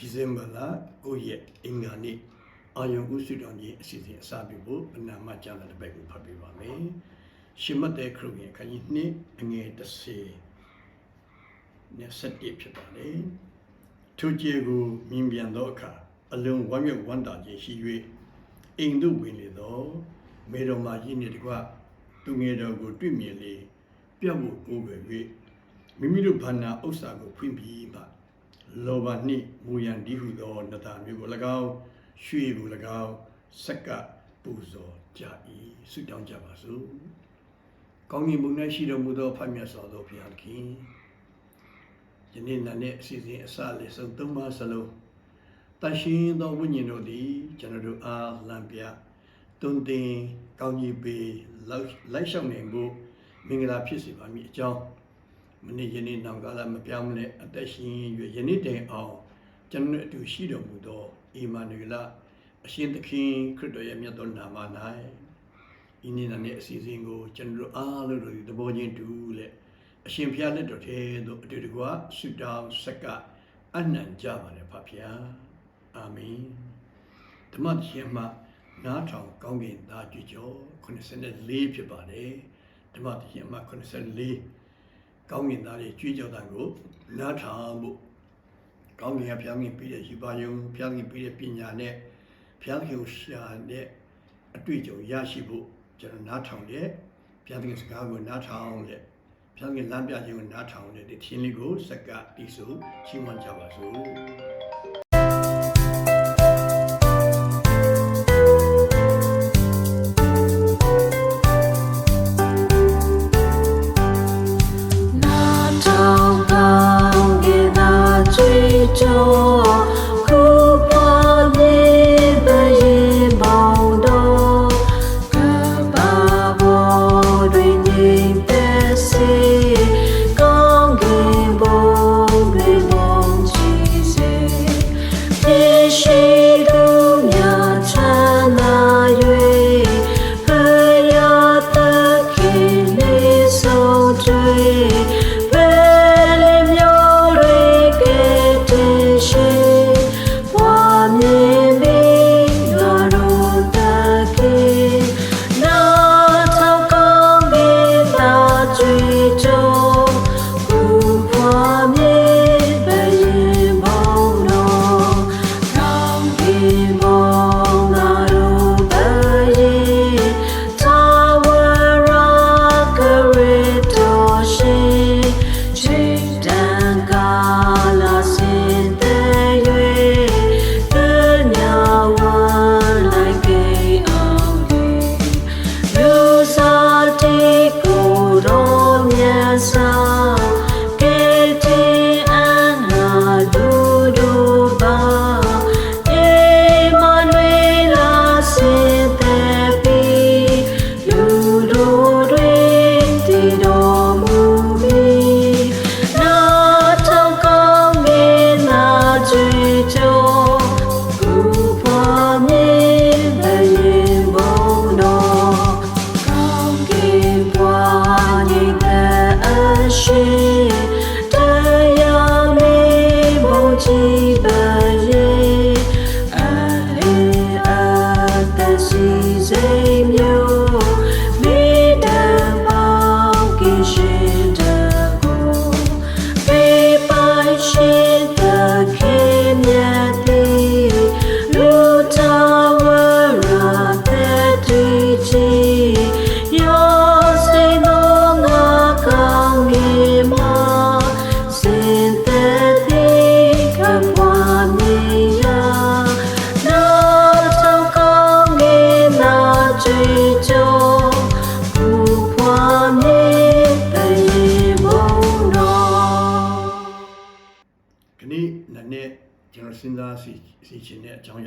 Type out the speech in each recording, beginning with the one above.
ဒီဇင်ဘာလ9ရက်အင်္ဂါနေ့အာယုံဥစုတော်ကြီးအစီအစဉ်အစပြုဖို့အနာမကျမ်းတဲ့ဘက်ကိုဖတ်ပြပါမယ်။ရှမတ်တဲ့ခရုရဲ့ခကြီးနှစ်အငယ်30နဲ့7ဖြစ်ပါတယ်။ထိုကျေကိုမြင်ပြန်သောအခါအလုံးဝမ်းမြောက်ဝမ်းသာခြင်းရှိ၍အိမ်သို့ဝင်လေသောမေတော်မာကြီးနှင့်တကွသူငယ်တော်ကိုတွေ့မြင်လေပြောက်ဖို့ကိုယ်ွယ်၍မိမိတို့ဘာနာဥစ္စာကိုဖွင့်ပြီးမှ လောဘနှင့်မူရန်ဒီဟုသောနတမျိုးကို၎င်းရွှေကို၎င်းဆက်ကပူဇော်ကြ၏ဆုတောင်းကြပါစို့ကောင်းကင်ဘုံ၌ရှိတော်မူသောဖခင်မြတ်စွာသောဘုရားသခင်ယနေ့နာနဲ့အစီအစဉ်အစလေးဆုံးသုံးပါးစလုံးတန်ရှင်သောဝိညာဉ်တို့သည်ကျွန်တော်တို့အားလမ်းပြတွင်တင်ကောင်းကြီးပေးလိုက်လိုက်လျှောက်နိုင်ဖို့မင်္ဂလာဖြစ်စေပါမည်အကြောင်း မနေ့ယနေ့နောင်ကာလမပြောင်းမလဲအသက်ရှင်၍ယနေ့တိုင်အောင်ကျွန်တော်အတူရှိတော်မူသောအီမာနျူလအရှင်သခင်ခရစ်တော်ရဲ့မြတ်သောနာမ၌ဤနေ့နဲ့အစီအစဉ်ကိုကျွန်တော်အားလုံးတို့သဘောချင်းတူလက်အရှင်ဖျားလက်တော်ထဲသို့အတူတကွဆုတောင်းဆက်ကအနံ့ကြပါလေဖဖျားအာမင်ဓမ္မရှင်မှာနားထောင်ကောင်းကင်သားကြွကြော84ဖြစ်ပါတယ်ဓမ္မရှင်မှာ84 ကောင်းကင်သားတွေကြွေးကြော်တာကိုနားထောင်ဖို့ကောင်းကင်ကဖျားခင်ပြီးတဲ့ယူပါယုံဖျားခင်ပြီးတဲ့ပညာနဲ့ဖျားခင်ကိုရှာတဲ့အတွေ့အကြုံရရှိဖို့ကျွန်တော်နားထောင်တဲ့ဖျားခင်စကားကိုနားထောင်တဲ့ဖျားခင်လမ်းပြခြင်းကိုနားထောင်တဲ့ဒီသင်လေးကိုစက္ကတိဆိုချီးမွမ်းကြပါစို့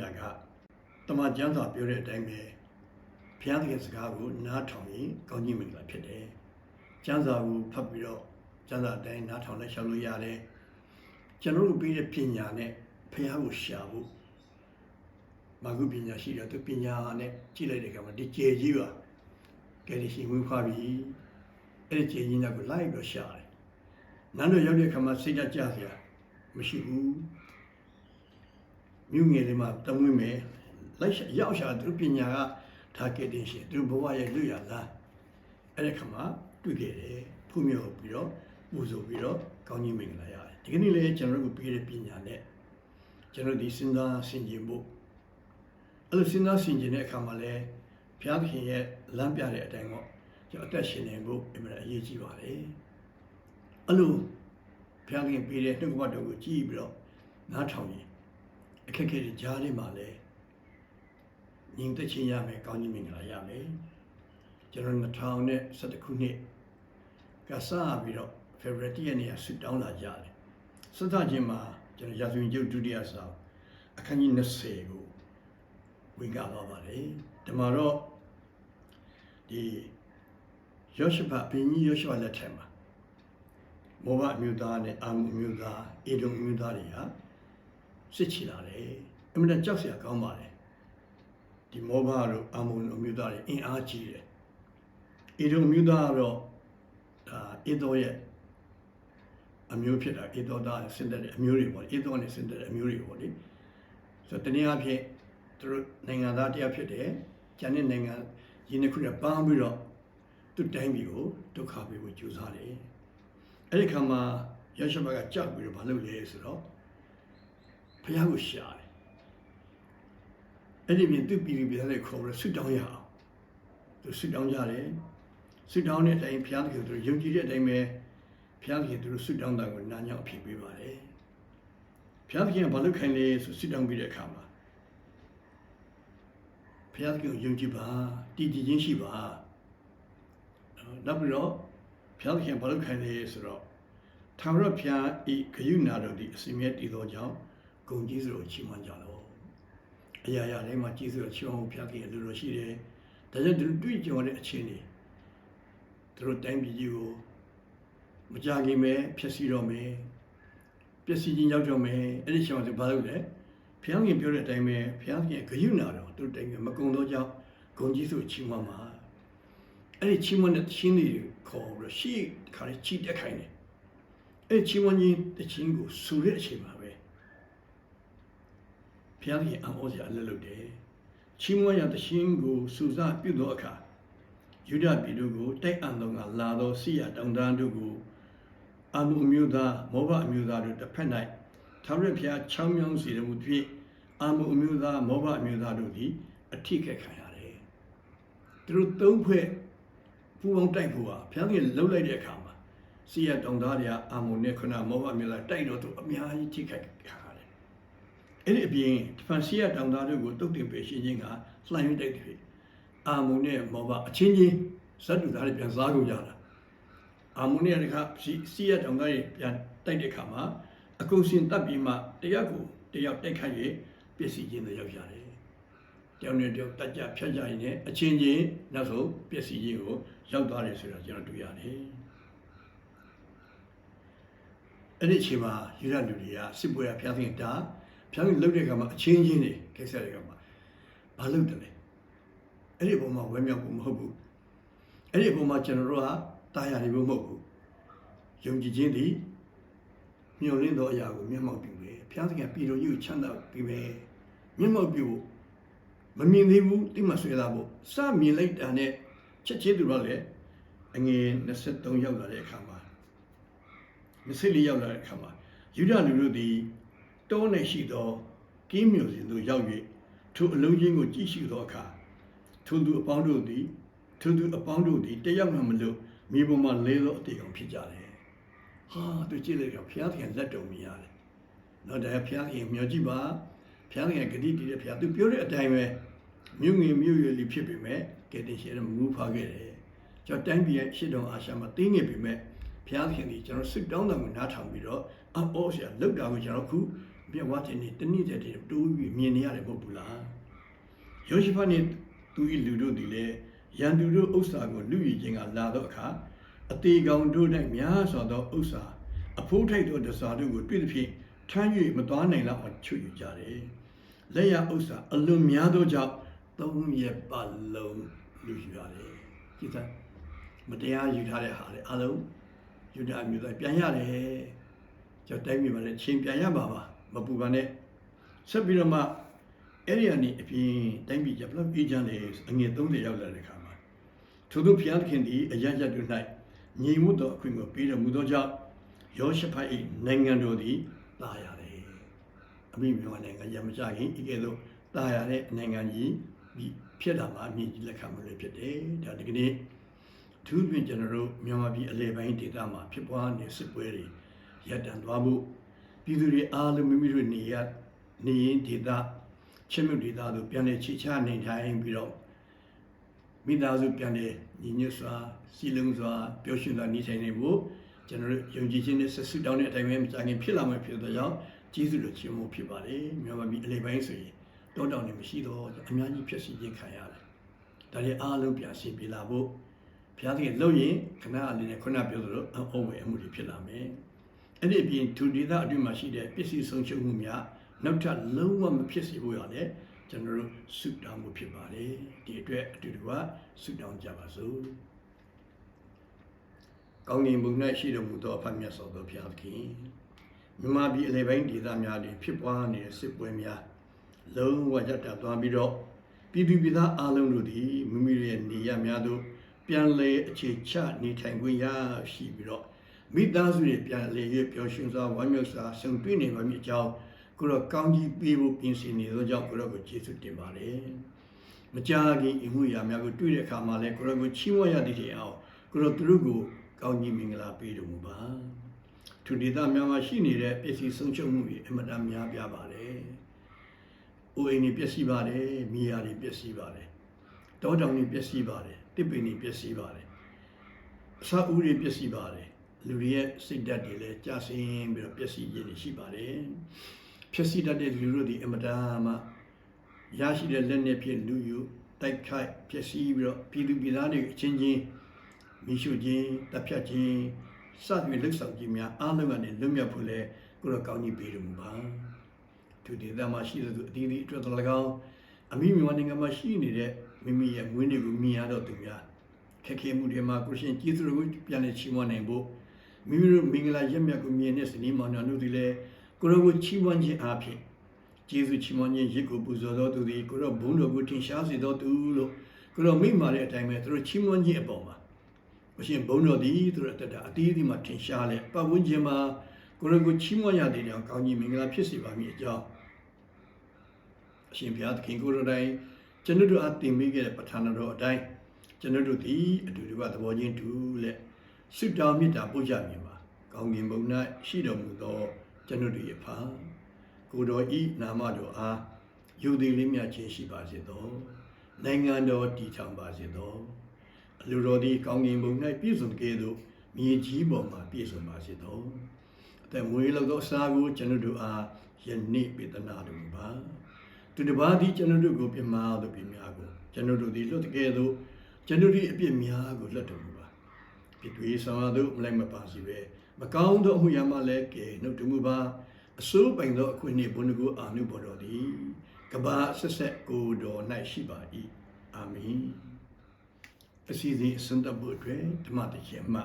တဲ့အကြောင်းအရာကတမန်ကျမ်းစာပြောတဲ့အတိုင်းပဲဘုရားသခင်စကားကိုနားထောင်ရင်ကောင်းကြီးမင်္ဂလာဖြစ်တယ်။ကျမ်းစာကိုဖတ်ပြီးတော့ကျမ်းစာအတိုင်းနားထောင်လိုက်ရှောက်လို့ရတယ်။ကျွန်တော်တို့ပြီးတဲ့ပညာနဲ့ဘုရားကိုရှာဖို့မာကုပညာရှိတယ်သူပညာနဲ့ကြည့်လိုက်တဲ့အခါမှာဒီကျေကြီးပါကဲဒီရှိမှုခွာပြီအဲ့ဒီကျေကြီးနဲ့ကိုလိုက်ပြီးတော့ရှာတယ်။နန်းတော်ရောက်တဲ့အခါမှာစိတ်ကြကြစရာမရှိဘူး မြို့ငယ်လေးမှာတမွေးမယ်လိုက်ရှာရောက်ရှာသူပညာကထားခဲ့တဲ့ရှင်သူဘဝရဲ့လွတ်ရလားအဲ့ဒီခါမှာတွေ့ခဲ့တယ်ဖူးမြော်ပြီးတော့ပူဇော်ပြီးတော့ကောင်းကြီးမင်္ဂလာရတယ်ဒီကနေ့လည်းကျွန်တော်တို့ပေးတဲ့ပညာနဲ့ကျွန်တော်ဒီစဉ်းစားဆင်ခြင်ဖို့အဲ့လိုစဉ်းစားဆင်ခြင်တဲ့အခါမှာလည်းဘုရားသခင်ရဲ့လမ်းပြတဲ့အတိုင်းပေါ့ကျွန်တော်အသက်ရှင်နေဖို့အမှန်အရေးကြီးပါတယ်အဲ့လိုဘုရားခင်ပေးတဲ့နှုတ်ကပတ်တော်ကိုကြည့်ပြီးတော့နားထောင်ရင် အခက်အခဲတွေကြားထဲမှာလည်းညီသက်ချင်းရမယ်ကောင်းကြီးမင်္ဂလာရမယ်ကျွန်တော်2011ခုနှစ်ကစားပြီးတော့ February ရက်နေ့ကဆွတောင်းလာကြတယ်စသချင်းမှာကျွန်တော်ရာဇဝင်ကျုပ်ဒုတိယဆောင်အခန်းကြီး20ကိုဝင်ကြပါပါတယ်ဒီမှာတော့ဒီယောရှဖတ်ဘင်းကြီးယောရှဖတ်လက်ထက်မှာမောဘအမျိုးသားနဲ့အာမုအမျိုးသားအေဒုံအမျိုးသားတွေဟာ စစ်ချီလာတယ်အမှန်တန်ကြောက်စရာကောင်းပါတယ်ဒီမောဘတို့အာမုအမျိုးသားတွေအင်အားကြီးတယ်အေဒုံအမျိုးသားကတော့ဒါအေသောရဲ့အမျိုးဖြစ်တာအေသောသားဆင်းသက်တဲ့အမျိုးတွေပေါ့အေသောနဲ့ဆင်းသက်တဲ့အမျိုးတွေပေါ့လေဆိုတော့တနည်းအားဖြင့်သူတို့နိုင်ငံသားတရားဖြစ်တယ်ကျန်တဲ့နိုင်ငံရင်းနှီးခုနဲ့ပန်းပြီးတော့သူ့တိုင်းပြည်ကိုဒုက္ခပေးဖို့ကြိုးစားတယ်အဲ့ဒီခါမှာယောရှုဘကကြောက်ပြီးတော့မလုပ်လဲဆိုတော့ ဖះကိုရှာတယ်အဲ့ဒီပြင်သူ့ပြည်ပြည်သားတွေခေါ်ပြီးဆွတောင်းရအောင်သူဆွတောင်းကြတယ်ဆွတောင်းတဲ့အတိုင်းဖះတကယ်သူယုံကြည်တဲ့အတိုင်းပဲဖះတကယ်သူဆွတောင်းတာကိုနားညောင်းအဖြစ်ပေးပါတယ်ဖះတကယ်ဘာလို့ခိုင်းလဲဆိုဆွတောင်းပြီးတဲ့အခါမှာဖះတကယ်ယုံကြည်ပါတည်တည်ချင်းရှိပါနောက်ပြီးတော့ဖះတကယ်ဘာလို့ခိုင်းလဲဆိုတော့ထာဝရဘုရားဤဂယုဏတော်သည်အစီမြဲတည်သောကြောင့် ဂုံကြီးစွာချီးမွမ်းကြလော့အရာရာတိုင်းမှာကြီးစွာချီးမွမ်းဘုရားခင်လူတော်ရှိတယ်ဒါကြောင့်သူတွေ့ကြုံတဲ့အခြေအနေသူတို့တိုင်းပြည်ကြီးကိုမကြခင်ပဲဖြစ်စီတော့မယ်ပျက်စီးခြင်းရောက်တော့မယ်အဲ့ဒီရှောင်းဆိုဘာလို့လဲဘုရားခင်ပြောတဲ့အတိုင်းပဲဘုရားခင်ဂယုဏတော်သူတို့တိုင်းကမကုံတော့ကြောင့်ဂုံကြီးစွာချီးမွမ်းမှာအဲ့ဒီချီးမွမ်းတဲ့ရှင်းတွေခေါ်ပြီးရှေ့ခါလေးချီတက်ခိုင်းတယ်အဲ့ချီးမွမ်းခြင်းတခြင်းကိုဆူတဲ့အချိန်မှာပဲ ဘုရားခင်အံ့ဩစရာအလုပ်လုပ်တယ်ချီးမွမ်းရတခြင်းကိုစူစပြုသောအခါယူဒပြည်တို့ကိုတိုက်အံသောကလာသောစိရတောင်တန်းတို့ကိုအမှုအမျိုးသားမောဘအမျိုးသားတို့တစ်ဖက်၌သာရဖျားချောင်းမြောင်းစီတော်မူဖြစ်အမှုအမျိုးသားမောဘအမျိုးသားတို့သည်အထိကဲခံရတယ်သူတို့သုံးဖွဲ့ပူပေါင်းတိုက်ဖို့ဟာဘုရားခင်လှုပ်လိုက်တဲ့အခါမှာစီရတောင်သားတွေအာမုန်နဲ့ခဏမောဘမျိုးသားတိုက်တော့သူအများကြီးထိခိုက်ခံရတယ်။ အဲ့ဒီအပြင်ဖန်စီရတောင်သားတို့ကိုတုတ်တင်ပေးရှင်းခြင်းကလှိုင်းတိုက်တယ်။အာမုန်နဲ့မောဘအချင်းချင်းဇတ်တူသားတွေပြန်စားကုန်ကြတာ။အာမုန်နဲ့တခါစီစီရတောင်သားတွေပြန်တိုက်တဲ့အခါမှာအကုန်စင်တပ်ပြီးမှတယောက်ကိုတယောက်တိုက်ခိုက်ရပစ္စည်းချင်းတွေရောက်ရတယ်။တယောက်နဲ့တယောက်တက်ကြဖြတ်ကြရင်လည်းအချင်းချင်းနောက်ဆုံးပစ္စည်းချင်းကိုရောက်သွားတယ်ဆိုတော့ကျွန်တော်တွေ့ရတယ်။အဲ့ဒီအချိန်မှာယူရလူတွေကစစ်ပွဲကဖျားဖင်တာ ဖျားဖင်လှုပ်တဲ့ကမှာအချင်းချင်းတွေကိစ္စတွေကမှာဘာလုပ်တယ်လဲအဲ့ဒီပုံမှာဝဲမြောက်ဖို့မဟုတ်ဘူးအဲ့ဒီပုံမှာကျွန်တော်တို့ကတာယာနေဖို့မဟုတ်ဘူးယုံကြည်ခြင်းသည်မျှော်လင့်သောအရာကိုမျက်မှောက်ပြုပဲဖျားသခင်ပြည်တော်ကြီးကိုချမ်းသာပြီးပဲမျက်မှောက်ပြုဖို့မမြင်သေးဘူးတိမဆွေလာဖို့စမြင်လိုက်တာနဲ့ချက်ချင်းသူတော့လေအငယ်23ရောက်လာတဲ့အခါမှာ24ရောက်လာတဲ့အခါမှာယူဒလူတို့သည် တော၌ရှိသောကင်းမြို့စဉ်သို့ရောက်၍ထိုအလုံးချင်းကိုကြည့်ရှုသောအခါထိုသူအပေါင်းတို့သည်ထိုသူအပေါင်းတို့သည်တယောက်မှမလို့မြေပေါ်မှာလဲသောအတေကောင်ဖြစ်ကြတယ်။ဟာသူကြည့်လိုက်တော့ဘုရားသခင်လက်တော်မြင်ရတယ်။နော်ဒါဘုရားသခင်မျှော်ကြည့်ပါဘုရားသခင်ဂတိတည်တဲ့ဘုရားသူပြောတဲ့အတိုင်းပဲမြို့ငယ်မြို့ရွယ်လေးဖြစ်ပေမဲ့ကယ်တင်ရှင်မူဖာခဲ့တယ်။ကျွန်တော်တိုင်းပြည်ရဲ့ရှစ်တော်အာရှမှာတင်းငယ်ပေမဲ့ဘုရားသခင်ဒီကျွန်တော်စစ်တောင်းတော်ကိုနားထောင်ပြီးတော့အော်ဆရာလောက်တာကိုကျွန်တော်ခု ပြဝတ်တင်နေတနည်းတည်းတိုးပြီးမြင်နေရတယ်မဟုတ်ဘူးလား။ယောရှိဖတ်နဲ့သူ၏လူတို့သည်လည်းရန်သူတို့ဥစ္စာကိုလူရည်ခြင်းကလာသောအခါအသေးကောင်တို့၌များစွာသောဥစ္စာအဖိုးထိုက်သောတစားတို့ကိုတွေ့သဖြင့်ထမ်း၍မသွားနိုင်လောက်အောင်ချွတ်ယူကြတယ်။လက်ရဥစ္စာအလွန်များသောကြောင့်သုံးရက်ပတ်လုံးလူယူရတယ်။ကြည့်သားမတရားယူထားတဲ့ဟာလေအလုံးယူတာမျိုးသားပြန်ရတယ်။ကျွန်တော်တိုင်းပြည်မှာလည်းချင်းပြန်ရပါပါ မပူပါနဲ့ဆက်ပြီးတော့မှအဲ့ဒီအနေအပြင်တိုင်းပြည်ကြဘလောက်အေးချမ်းလေအငယ်30ရောက်လာတဲ့ခါမှာထို့သောဘုရားသခင်သည်အရရတို့၌ညီမှုသောအခွင့်ကိုပေးတော်မူသောကြောင့်ယောရှဖတ်၏နိုင်ငံတော်သည်တာရတယ်အမိမြန်မာနိုင်ငံရမကြခင်ဤကဲ့သို့တာရတဲ့နိုင်ငံကြီးဖြစ်လာမှာအမြင့်ကြီးလက်ခံမှုလေးဖြစ်တယ်ဒါဒီကနေ့သူပြင်ကျွန်တော်တို့မြန်မာပြည်အလဲပိုင်းဒေသမှာဖြစ်ပွားနေစစ်ပွဲတွေရပ်တန့်သွားဖို့ ပြည်သူတွေအားလုံးမိမိတို့နေရနေရင်ဒေသချင်းမြုပ်ဒေသတို့ပြန်လည်ချီချနိုင်ထိုင်ပြီးတော့မိသားစုပြန်လည်ညီညွတ်စွာစီလုံးစွာပျော်ရွှင်စွာနေထိုင်နေဖို့ကျွန်တော်တို့ယုံကြည်ခြင်းနဲ့ဆက်စုတောင်းတဲ့အတိုင်းပဲမကြခင်ဖြစ်လာမှဖြစ်တဲ့ကြောင့်ကျေးဇူးတော်ချီးမွမ်းဖြစ်ပါတယ်မြန်မာပြည်အလဲပိုင်းဆိုရင်တောတောင်နေမရှိတော့အများကြီးဖြစ်စီခြင်းခံရတယ်ဒါတွေအားလုံးပြန်ရှင်းပြလာဖို့ဘုရားသခင်လုပ်ရင်ခဏလေးနဲ့ခုနပြောသလိုအဟုတ်ဝယ်အမှုတွေဖြစ်လာမယ် အဲ့ဒီအပြင်ဒုဒေသအတွင်းမှာရှိတဲ့ပစ္စည်းဆုံးရှုံးမှုများနောက်ထပ်လုံးဝမဖြစ်စေဖို့ရတယ်ကျွန်တော်တို့ဆုတောင်းမှုဖြစ်ပါတယ်ဒီအတွက်အတူတူကဆုတောင်းကြပါစို့ကောင်းကင်ဘုံ၌ရှိတော်မူသောအဖမြတ်စွာသောဘုရားသခင်မြမပြည်အလေပိုင်းဒေသများတွင်ဖြစ်ပွားနေတဲ့စစ်ပွဲများလုံးဝရပ်တန့်သွားပြီးတော့ပြည်သူပြည်သားအလုံးတို့သည်မိမိတို့ရဲ့နေရများသို့ပြန်လည်အခြေချနေထိုင်ခွင့်ရရှိပြီးတော့ မိသားစုတွေပြန်လည်ရပျော်ရွှင်စွာဝမ်းမြောက်စွာဆုံတွေ့နေပါမည်အကြောင်းကိုတော့ကောင်းကြီးပေးဖို့ပြင်ဆင်နေသောကြောင့်ကိုတော့ကိုကျေးဇူးတင်ပါတယ်။မကြာခင်အမှုရာများကိုတွေ့တဲ့အခါမှာလည်းကိုတော့ကိုချီးမွမ်းရသည့်တိုင်အောင်ကိုတော့သူတို့ကိုကောင်းကြီးမင်္ဂလာပေးတော်မူပါ။သူဒေသများမှာရှိနေတဲ့ပစ္စည်းဆုံးရှုံးမှုတွေအမှန်တမ်းများပြားပါတယ်။အိုအိမ်တွေပျက်စီးပါတယ်၊မြေယာတွေပျက်စီးပါတယ်။တောတောင်တွေပျက်စီးပါတယ်၊တစ်ပင်တွေပျက်စီးပါတယ်။အစာအုပ်တွေပျက်စီးပါတယ်။ လူတွေရဲ့စိတ်ဓာတ်တွေလည်းကြာဆင်းပြီးတော့ပျက်စီးခြင်းတွေရှိပါတယ်။ဖြစ်စီတတ်တဲ့လူတို့ဒီအမတားမှရရှိတဲ့လက်နဲ့ဖြင့်လူယူတိုက်ခိုက်ဖြစ်စီပြီးတော့ပြည်သူပြည်သားတွေအချင်းချင်းမိရှုခြင်းတပ်ဖြတ်ခြင်းစသဖြင့်လှုပ်ဆောင်ခြင်းများအားလုံးကနေလွတ်မြောက်ဖို့လဲကိုရောကောင်းကြီးပေးတော်မူပါသူဒီသားမှာရှိတဲ့သူအသီးသီးအတွက်တော်၎င်းအမိမြန်မာနိုင်ငံမှာရှိနေတဲ့မိမိရဲ့မွေးနေ့ကိုမြင်ရတော့သူများခက်ခဲမှုတွေမှာကိုရှင်ကျေးဇူးတော်ကိုပြန်လည်ချီးမွမ်းနိုင်ဖို့ မိမိတို့မင်္ဂလာရက်မြတ်ကိုမြင်တဲ့စနေမောင်နှံတို့ဒီလည်းကိုရောကိုချီးမွမ်းခြင်းအဖြစ်ကျေးဇူးချီးမွမ်းခြင်းရစ်ကိုပူဇော်တော်သူသည်ကိုရောဘုန်းတော်ကိုထင်ရှားစေတော်သူလို့ကိုရောမိမာတဲ့အတိုင်းပဲသူတို့ချီးမွမ်းခြင်းအပေါ်မှာဘုရှင်ဘုန်းတော်သည်သူတို့အတ္တအတီးဒီမှာထင်ရှားလဲပတ်ဝန်းကျင်မှာကိုရောကိုချီးမွမ်းရတဲ့ကြောင့်ကောင်းကြီးမင်္ဂလာဖြစ်စေပါမည်အကြောင်းအရှင်ဘုရားသခင်ကိုရောတိုင်းကျွန်တော်တို့အတင်မိခဲ့တဲ့ပဋ္ဌာန်းတော်အတိုင်းကျွန်တော်တို့ဒီအတူတူကသဘောချင်းတူလက် ဆုတောင်းမေတ္တာပို့ကြမြင်ပါကောင်းကင်ဘုံ၌ရှိတော်မူသောကျွန်ုပ်တို့ရဲ့ဖာကိုတော်ဤနာမတော်အားယူသည်လေးမြတ်ခြင်းရှိပါစေသောနိုင်ငံတော်တည်ထောင်ပါစေသောအလိုတော်သည်ကောင်းကင်ဘုံ၌ပြည့်စုံကဲ့သို့မြေကြီးပေါ်မှာပြည့်စုံပါစေသောအသက်မွေးလောက်သောအစာကိုကျွန်ုပ်တို့အားယနေ့ပေးသနာတော်မူပါသူတစ်ပါးသည်ကျွန်ုပ်တို့ကိုပြမာသောပြများကိုကျွန်ုပ်တို့သည်လွတ်ကဲ့သို့ကျွန်ုပ်တို့အပြစ်များကိုလွတ်တော်မူ ပါပြည့်သွေးဆောင်သောမလိုက်မပါစီပဲမကောင်းသောအမှုရမှလည်းကဲနှုတ်တမှုပါအစိုးပိုင်သောအခွင့်နှင့်ဘုန်းကိုအာနုဘော်တော်သည်ကဘာဆက်ဆက်ကိုတော်၌ရှိပါ၏အာမင်အစီအစဉ်အစံတဘုအတွက်ဓမ္မတခြင်းမှ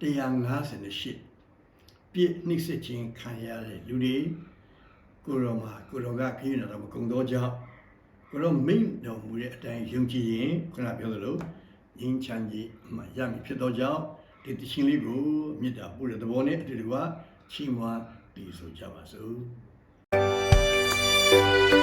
158ပြည့်နှိမ့်စစ်ခြင်းခံရတဲ့လူတွေကိုရောမှာကိုရောကခင်းရတော့မကုံတော့ကြောင့်ကိုရောမိန်တော်မူတဲ့အတိုင်းယုံကြည်ရင်ခုနပြောသလိုငြိမ်းချမ်းကြီးမှရမည်ဖြစ်သောကြောင့် ဒီတခြင်းလေးကိုမေတ္တာပို့တဲ့သဘောနဲ့အတူတူကချီးမွမ်းပြီးဆိုကြပါစို့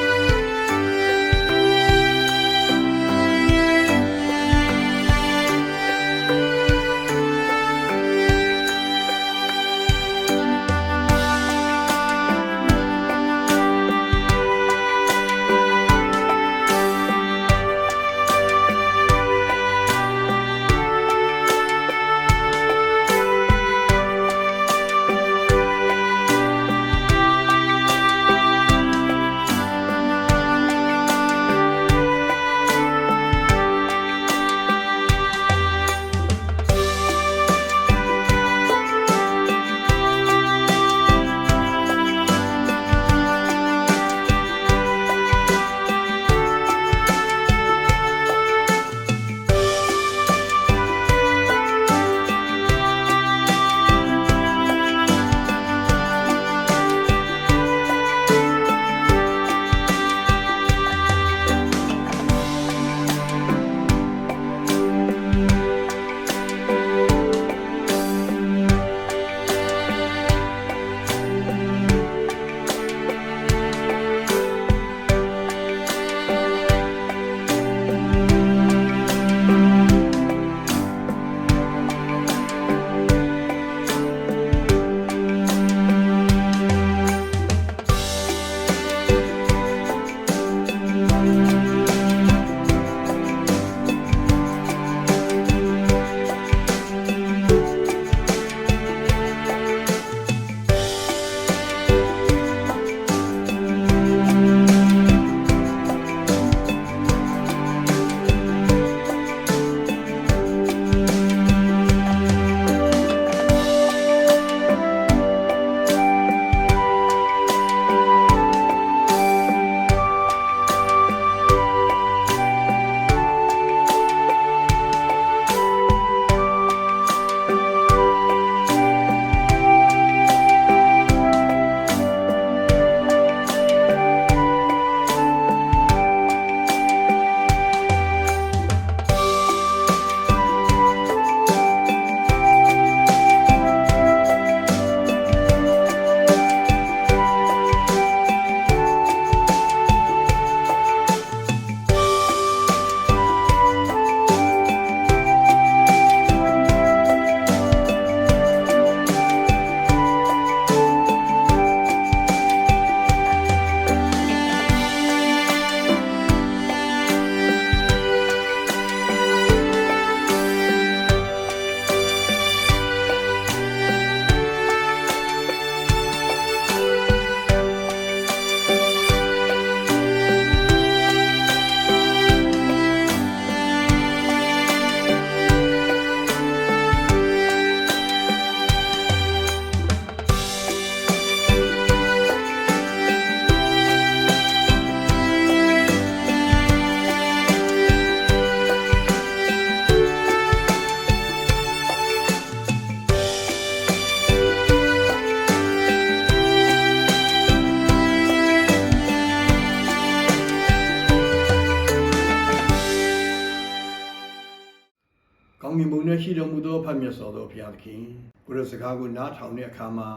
တော်မူသောဖတ်မြတ်စွာသောဘုရားသခင်ကိုရစကားကိုနားထောင်တဲ့အခါမှာ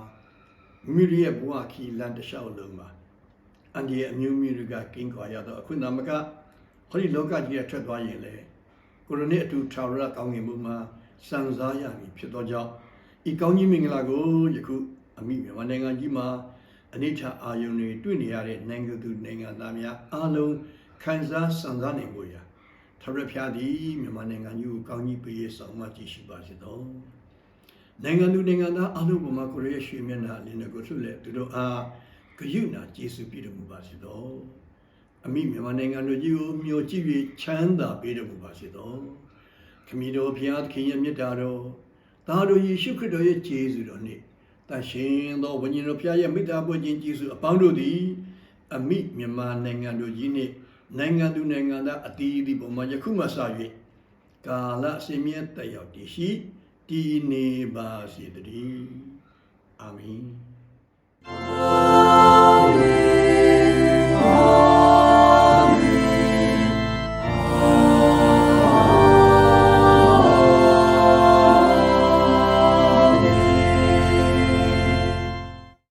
မိမိရဲ့ဘဝခီလန်တစ်လျှောက်လုံးမှာအန္တရာယ်အမျိုးမျိုးတွေကကင်းကွာရသောအခွင့်အာမကဟောဒီလောကကြီးရဲ့ထွက်သွားရင်လေကိုရနဲ့အတူထာဝရကောင်းငင်ဘုံမှာစံစားရမည်ဖြစ်သောကြောင့်ဤကောင်းကြီးမင်္ဂလာကိုယခုအမိမြန်မာနိုင်ငံကြီးမှာအနိဋ္ဌအာယုန်တွေတွေ့နေရတဲ့နိုင်ငံသူနိုင်ငံသားများအားလုံးခံစားစံစားနိုင်ဖို့ရာ ထရဖျားသည်မြန်မာနိုင်ငံကြီးကိုကောင်းကြီးပေးရဆောင်မှကြည့်ရှိပါစေတော့နိုင်ငံသူနိုင်ငံသားအလုံးပေါ်မှာကိုရရဲ့ရွှေမျက်နှာလင်းကိုထွလက်သူတို့အားဂရုဏာကျေးဇူးပြုတော်မူပါစေတော့အမိမြန်မာနိုင်ငံတို့ကြီးကိုမျှော်ကြည့်ပြီးချမ်းသာပေးတော်မူပါစေတော့ခမည်းတော်ဘုရားသခင်ရဲ့မြတ်တာတော်သားတော်ယေရှုခရစ်တော်ရဲ့ကျေးဇူးတော်နှင့်တန်ရှင်သောဝိညာဉ်တော်ဘုရားရဲ့မေတ္တာပွင့်ခြင်းကျေးဇူးအပေါင်းတို့သည် အမိမြန်မာနိုင်ငံတို့ကြီးနှင့် နိုင်ငံသူနိုင်ငံသားအသီးသီးပေါ်မှာယခုမှစ၍ကာလအစဉ်မြဲတက်ရောက်တည်ရှိတည်နေပါစေတည်းအာမင် Amen.